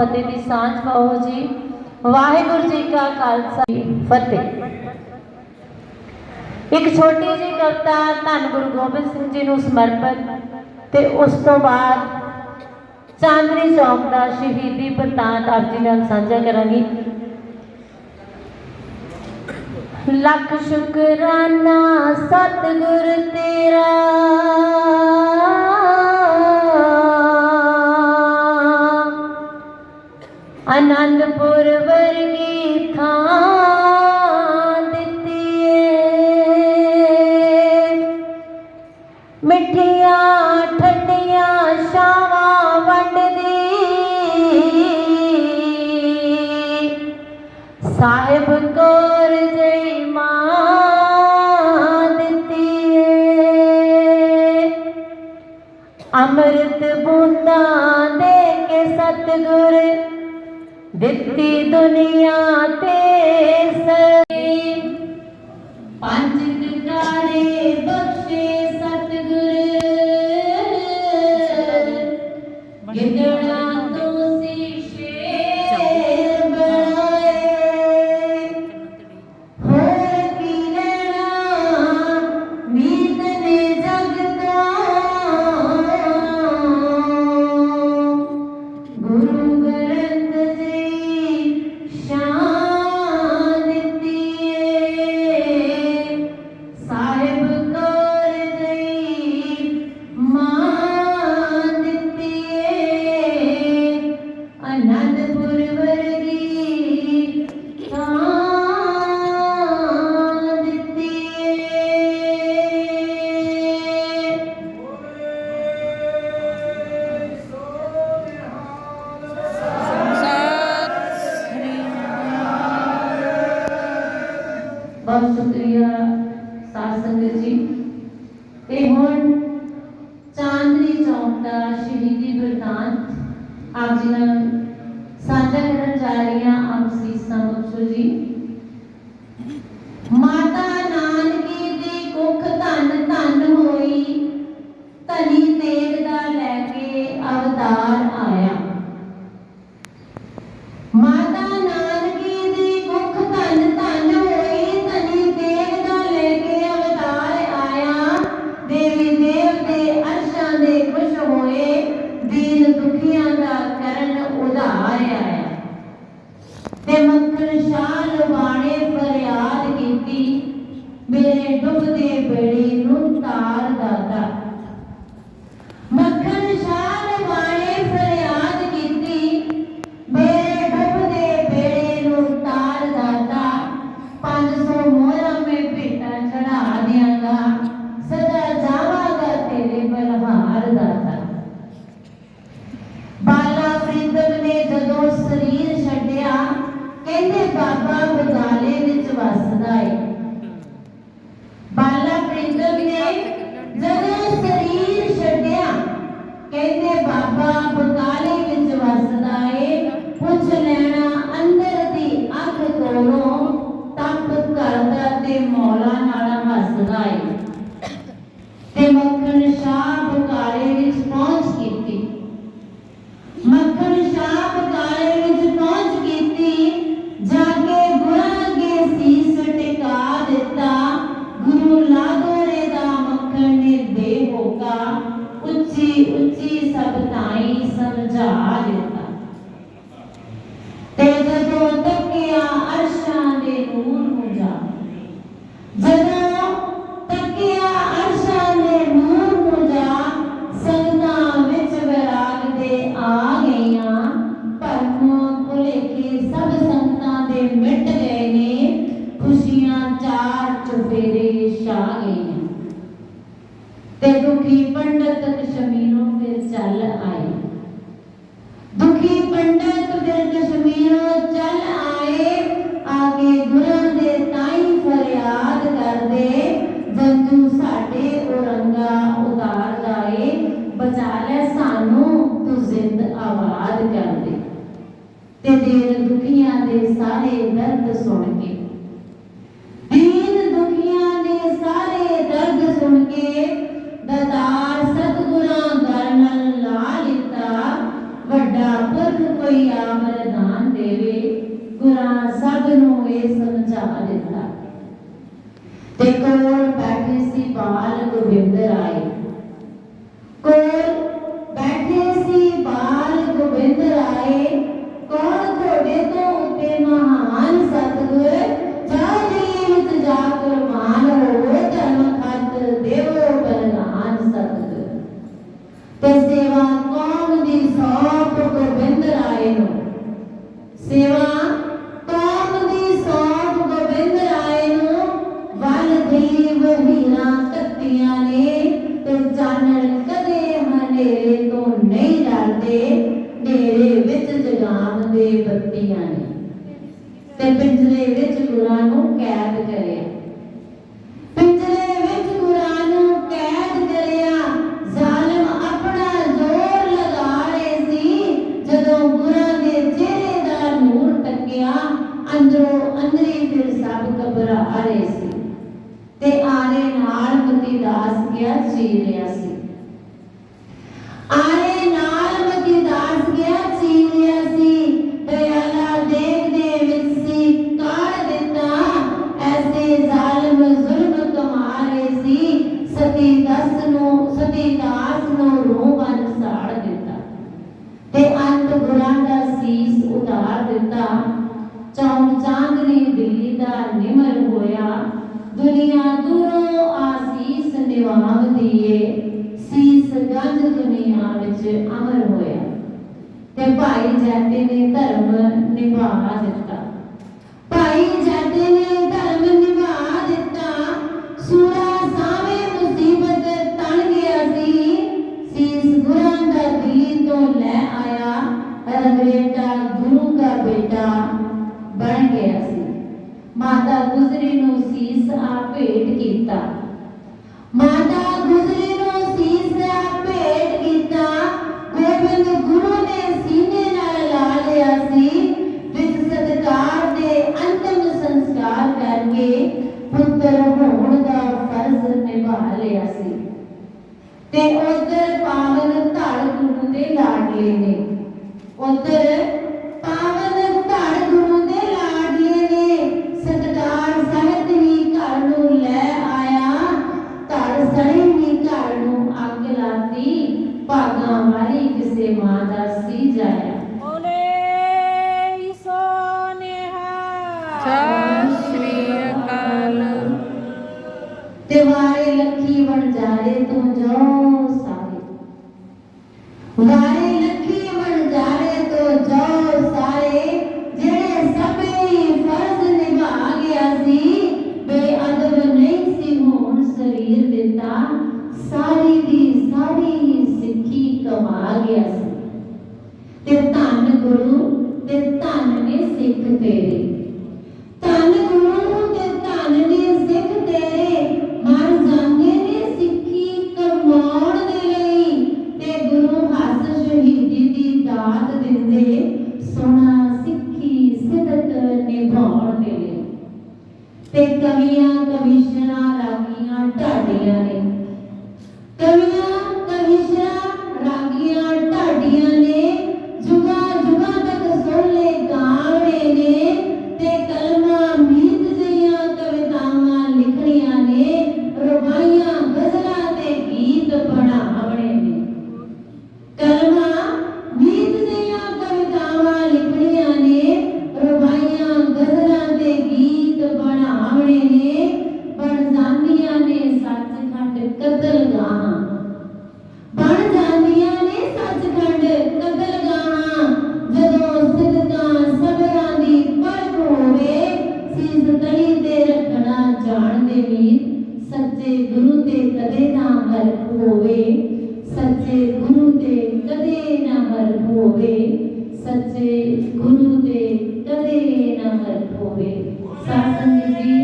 ਫਤਿਹ ਦੀ ਸਾਂਝ ਪਾਓ ਜੀ। ਵਾਹਿਗੁਰੂ ਜੀ ਕਾ ਖਾਲਸਾ। ਫਤਿਹ। ਇੱਕ ਛੋਟੀ ਜਿਹੀ ਕਵਿਤਾ ਧੰਨ ਗੁਰੂ ਗੋਬਿੰਦ ਸਿੰਘ ਜੀ ਨੂੰ ਸਮਰਪਿਤ ਤੇ ਉਸ ਤੋਂ ਬਾਅਦ ਚਾਂਦਨੀ ਚੌਕ ਦਾ ਸ਼ਹੀਦੀ ਬਰਤਾਂਤ ਆਪ ਜੀ ਨਾਲ ਸਾਂਝਾ ਕਰਾਂਗੀ। ਲੱਖ ਸ਼ੁਕਰਾਨਾ, ਸਤਿਗੁਰ ਤੇਰਾ। ਮਿੱਠੀਆਂ ਠੰਡੀਆਂ ਸ਼ਾਵਾਂ ਵੰਡਦੀ। ਸਾਹਿਬ ਕੋਰ ਜਈ ਮਾਂ ਦਿੱਤੀ ਏ। ਅੰਮ੍ਰਿਤ ਬੂੰਦਾਂ ਦੇ ਕੇ ਸਤਿਗੁਰ ਦਿੱਤੀ ਦੁਨੀਆ ਤੇ ਸਰੀ। ਪੰਜ ਟਿਕਾਰੇ Gendeona ਆਪ ਜੀ ਨਾਲ ਸਾਂਝਾ ਕਰਨ ਜਾ ਰਹੀਆਂ ਆਪ ਸੀਸਾਂ ਬਖਸ਼ੋ ਜੀ। ਮਾਤਾ ਨਾਨਕੀ ਦੀ ਕੁੱਖ ਧੰਨ ਧੰਨ ਹੋਈ, ਧਨੀ ਤੇਗ ਦਾ ਲੈ ਕੇ ਅਵਤਾਰ ਆਇਆ। ਦੁਖੀਆਂ ਦਾ ਕਰਨ ਉਧਾਰ ਆਇਆ ਤੇ ਮੱਖਣ ਸ਼ਾਹ ਲਵਾਣੇ ਫਰਿਆਦ ਕੀਤੀ, ਮੇਰੇ ਡੁੱਬਦੇ ਬੇੜੀ ਨੂੰ ਤਾਰ ਦਾਤਾ ਮੱਖਣ ਸ਼ਾਹ ਲਵਾਣੇ ਫਰਿਆਦ ਕੀਤੀ ਮੇਰੇ ਡੁੱਬਦੇ ਬੇੜੇ ਨੂੰ ਤਾਰ ਦਾਤਾ 500 ਮੋਹਰਾਂ ਮੈਂ ਭੇਟਾ ਚੜਾ ਦਿਆਂਗਾ ਸਦਾ ਜਾਵਾਂਗਾ ਤੇਰੇ ਬਲਹਾਰ ਦਾਤਾ ਬਾਲਾ ਪ੍ਰੀਤਮ ਨੇ ਜਦੋਂ ਸਰੀਰ ਛੱਡਿਆ ਕਹਿੰਦੇ ਬਾਬਾ ਬਗਾਲੇ ਵਿੱਚ ਵਸਦਾ ਏ ਬਾਲਾ ਪ੍ਰੀਤਮ ਨੇ ਜਦੋਂ ਸਰੀਰ ਛੱਡਿਆ ਕਹਿੰਦੇ ਬਾਬਾ ਬਗਾਲੇ ਵਿੱਚ ਵਸਦਾ ਏ ਪੁੱਛ ਲੈਣਾ ਅੰਦਰ ਦੀ ਅੱਖ ਕੋਲੋਂ ਤਪ ਕਰਦਾ ਤੇ ਮੌਲਾ ਨਾਲ ਹੱਸਦਾ ਏ ਤੇ ਮੱਖਣ ਸ਼ਾਹ ਬਗਾਲੇ ਵਿੱਚ ਪਹੁੰਚ ਕੀਤੀ। ਮੱਖਣ ਸ਼ਾਹ ਬਗਾਲੇ ਵਿੱਚ ਪਹੁੰਚ ਕੀਤੀ। ਜਾ ਕੇ ਗੁਰਾਂ ਅੱਗੇ ਸੀਸ ਟਿਕਾ ਦਿੱਤਾ। ਗੁਰੂ ਲਾਦੋਰੇ ਦਾ ਮੱਖਣ ਨੇ ਦੇ ਹੋਕਾ। ਉੱਚੀ ਉੱਚੀ ਸਭ ਤਾਈ ਸਮਝਾ ਤੇ ਦੁਖੀ ਪੰਡਤ ਕਸ਼ਮੀਰੋਂ ਫਿਰ ਚੱਲ ਆਏ? ਦੁਖੀ ਪੰਡਤ ਫਿਰ ਕਸ਼ਮੀਰੋਂ ਚੱਲ ਆਏ। ਆਗੇ ਗੁਰਾਂ ਦੇ ਤਾਈ ਫਰਿਆਦ ਕਰਦੇ। ਜੰਜੂ ਸਾਡੇ ਔਰੰਗਾ ਉਤਾਰ ਜਾਏ। ਬਚਾ ਲੈ ਸਾਨੂੰ, ਤੂੰ ਜ਼ਿੰਦ ਆਬਾਦ ਕਰ ਦੇ ਤੇ ਦੀਨ ਦੁਖੀਆਂ ਦੇ ਸਾਰੇ ਦਰਦ ਸੁਣ ਕੇ। ਦੀਨ ਦੁਖੀਆਂ ਦੇ ਸਾਰੇ ਦਰਦ ਸੁਣ ਕੇ ਬਾਲ ਗੋਬਿੰਦ ਰਾਏ ਕੋਲ ਬੈਠੇ ਸੀ ਬਾਲ ਗੋਬਿੰਦ ਰਾਏ ਕੌਣ ਤੁਹਾਡੇ ਤੋਂ ਉੱਤੇ ਮਹਾਨ ਸਤਿਗੁਰ? ਜਾਲੀ ਵਿੱਚ ਜਾ ਕੇ ਮਾਨ ਹੋਵੋ, ਧਰਮ ਖਤ ਦੇਵੋ ਬਲਨਾਨ ਸਤਿਗੁਰ। ਤੇ ਸੇਵਾ ਕੌਮ ਦੀ ਸੌਪ ਗੋਬਿੰਦ ਰਾਏ ਨੂੰ? ਸੇਵਾ ਵਿੱਚ ਜਗਾਉਂਦੇ ਬੱਤੀਆਂ ਨੇ ਤੇ ਪਿੰਜਰੇ ਵਿੱਚ ਗੁਰਾਂ ਨੂੰ ਕੈਦ ਕਰਿਆ। ਪਿੰਜਰੇ ਵਿੱਚ ਗੁਰਾਂ ਨੂੰ ਕੈਦ ਕਰਿਆ। ਜ਼ਾਲਮ ਆਪਣਾ ਜ਼ੋਰ ਲਗਾ ਰਹੇ ਸੀ, ਜਦੋਂ ਗੁਰਾਂ ਦੇ ਚਿਹਰੇ ਦਾ ਨੂਰ ਟੱਕਿਆ, ਅੰਦਰੋਂ ਅੰਦਰੀ ਫਿਰ ਸਭ ਘਬਰਾ ਰਹੇ ਸੀ। ਤੇ ਆਰੇ ਨਾਲ ਮਤੀ ਦਾਸ ਗਿਆ ਚੀਰ ਰਿਹਾ ਸੀ। ਆਰੇ ਸਤੀ ਦਸ ਨੂੰ ਸਤੀ ਦਾਸ ਨੂੰ ਰੂਹ ਬਨ ਸਾੜ ਦਿੱਤਾ। ਤੇ ਅੰਤ ਗੁਰਾਂ ਦਾ ਸੀਸ ਉਤਾਰ ਦਿੱਤਾ। ਚੌਂ ਚਾਂਦਨੀ ਦਿੱਲੀ ਦਾ ਨਿਮਰ ਹੋਇਆ। ਦੁਨੀਆ ਦੂਰੋਂ ਆਸੀਸ ਨਿਵਾਵਦੀ ਏ ਸੀਸ ਗੰਜ ਦੁਨੀਆ ਵਿੱਚ ਅਮਰ ਹੋਇਆ। ਤੇ ਭਾਈ ਜੈਤੇ ਨੇ ਧਰਮ ਨਿਭਾ ਦਿੱਤਾ। ਭਾਈ ਜੈਤੇ ਨੇ ਧਰਮ ਨਿਭਾ ਦਿੱਤਾ। ਸੂਰਾ ਰਗਰੇਟਾ ਗੁਰੂ ਦਾ ਬੇਟਾ ਬਣ ਗਿਆ ਸੀ। ਮਾਤਾ ਗੁਜਰੀ ਨੂੰ ਸੀਸ ਆ ਭੇਟ ਕੀਤਾ। ਮਾਤਾ ਗੁਜਰੀ ਨੂੰ ਸੀਸ ਆ ਭੇਟ ਕੀਤਾ। ਗੋਬਿੰਦ ਗੁਰੂ ਨੇ ਸੀਨੇ ਨਾਲ ਲਾ ਲਿਆ ਸੀ ਵਿੱਚ ਸਤਕਾਰ ਦੇ ਅੰਤਮ ਸੰਸਕਾਰ ਕਰਕੇ ਪੁੱਤਰ ਹੋਣ ਦਾ ਫਰਜ਼ ਨਿਭਾ ਲਿਆ ਸੀ। ਤੇ ਉਧਰ ਪਾਵਨ ਧੜ ਗੁਰੂ ਦੇ ਲਾਡਲੇ ਨੇ ਤੇ ਵਾਰੇ ਲੱਖੀ ਬਣ ਜਾਰੇ ਤੂੰ ਜੋ ਸਾਰੇ। ਵਾਰੇ ਲੱਖੀ ਬਣ ਜਾਰੇ ਤੂੰ ਜੋ ਸਾਰੇ। ਜਿਹੜੇ ਸਭੇ ਫਰਜ਼ ਨਿਭਾ ਗਿਆ ਸੀ, ਬੇਅਦਬ ਨਹੀਂ ਸੀ ਹੋਣ ਸਰੀਰ ਦਿੱਤਾ। ਸਾਰੀ ਦੀ ਸਾਰੀ ਹੀ ਸਿੱਖੀ ਕਮਾ ਗਿਆ ਸੀ। ਤੇ ਧੰਨ ਗੁਰੂ, ਤੇ ਧੰਨ ਨੇ ਸਿੱਖ ਤੇਰੇ। Senhor. ਕਦਰ ਗਾਣਾ। ਬਣ ਜਾਂਦੀਆਂ ਨੇ ਸੱਚਖੰਡ ਕਦਰ ਗਾਣਾ। ਜਦੋਂ ਸਿਦਕਾਂ ਸਬਰਾਂ ਦੀ ਪਰਖ ਹੋਵੇ, ਸੀਸ ਤਣੀ ਤੇ ਰੱਖਣਾ ਜਾਣਦੇ ਵੀਰ ਸੱਚੇ ਗੁਰੂ ਤੇ ਕਦੇ ਨਾ ਵਰਖ ਹੋਵੇ। ਸੱਚੇ ਗੁਰੂ ਤੇ ਕਦੇ ਨਾ ਵਰਖ ਹੋਵੇ। ਸੱਚੇ ਗੁਰੂ ਤੇ ਕਦੇ ਨਾ ਵਰਖ ਹੋਵੇ। ਸਾਧ ਸੰਗਤ ਜੀ